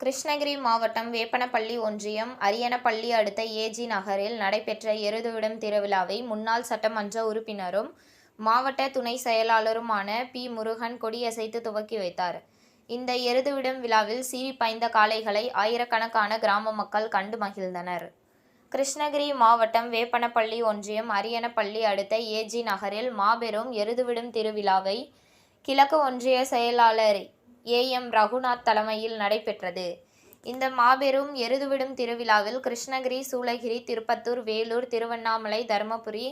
கிருஷ்ணகிரி மாவட்டம் வேப்பனப்பள்ளி ஒன்றியம் அரியனப்பள்ளி அடுத்த ஏஜி நகரில் நடைபெற்ற எருதுவிடும் திருவிழாவை முன்னாள் சட்டமன்ற உறுப்பினரும் மாவட்ட துணை செயலாளருமான பி. முருகன் கொடியசைத்து துவக்கி வைத்தார். இந்த எருதுவிடும் விழாவில் சீறி பாய்ந்த காளைகளை ஆயிரக்கணக்கான கிராம மக்கள் கண்டு மகிழ்ந்தனர். கிருஷ்ணகிரி மாவட்டம் வேப்பனப்பள்ளி ஒன்றியம் அரியனப்பள்ளி அடுத்த ஏஜி நகரில் மாபெரும் எருதுவிடும் திருவிழாவை கிழக்கு ஒன்றிய செயலாளர் ஏ எம் ரகுநாத் தலைமையில் நடைபெற்றது. இந்த மாபெரும் எருதுவிடும் திருவிழாவில் கிருஷ்ணகிரி சூளகிரி திருப்பத்தூர் வேலூர் திருவண்ணாமலை தருமபுரி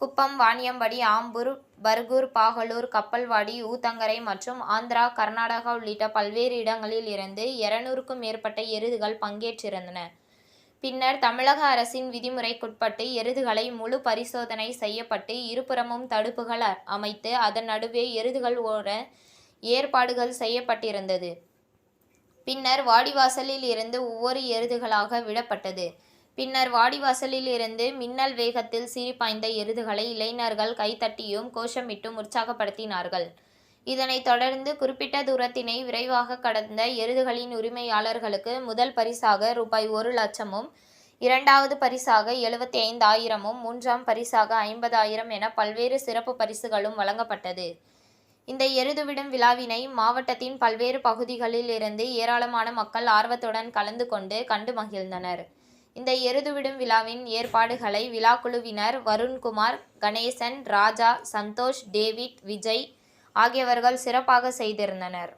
குப்பம் வாணியம்படி ஆம்பூர் பர்கூர் பாகலூர் கப்பல்வாடி ஊத்தங்கரை மற்றும் ஆந்திரா கர்நாடகா உள்ளிட்ட பல்வேறு இடங்களில் இருந்து இருநூறுக்கும் மேற்பட்ட எருதுகள் பங்கேற்றிருந்தன. பின்னர் தமிழக அரசின் விதிமுறைக்குட்பட்டு எருதுகளை முழு பரிசோதனை செய்யப்பட்டு இருபுறமும் தடுப்புகள் அமைத்து அதன் நடுவே எருதுகள் ஓட ஏற்பாடுகள் செய்யப்பட்டிருந்தது. பின்னர் வாடிவாசலில் இருந்து ஒவ்வொரு எருதுகளாக விடப்பட்டது. பின்னர் வாடிவாசலில் இருந்து மின்னல் வேகத்தில் சீரிப்பாய்ந்த எருதுகளை இளைஞர்கள் கைத்தட்டியும் கோஷமிட்டும் உற்சாகப்படுத்தினார்கள். இதனைத் தொடர்ந்து குறிப்பிட்ட தூரத்தினை விரைவாக கடந்த எருதுகளின் உரிமையாளர்களுக்கு முதல் பரிசாக ரூபாய் ஒரு லட்சமும் இரண்டாவது பரிசாக எழுபத்தி ஐந்தாயிரமும் மூன்றாம் பரிசாக ஐம்பதாயிரம் என பல்வேறு சிறப்பு பரிசுகளும் வழங்கப்பட்டது. இந்த எருதுவிடும் விழாவினை மாவட்டத்தின் பல்வேறு பகுதிகளில் இருந்து ஏராளமான மக்கள் ஆர்வத்துடன் கலந்து கொண்டு கண்டு மகிழ்ந்தனர். இந்த எருதுவிடும் விழாவின் ஏற்பாடுகளை விழாக்குழுவினர் வருண்குமார் கணேசன் ராஜா சந்தோஷ் டேவிட் விஜய் ஆகியவர்கள் சிறப்பாக செய்திருந்தனர்.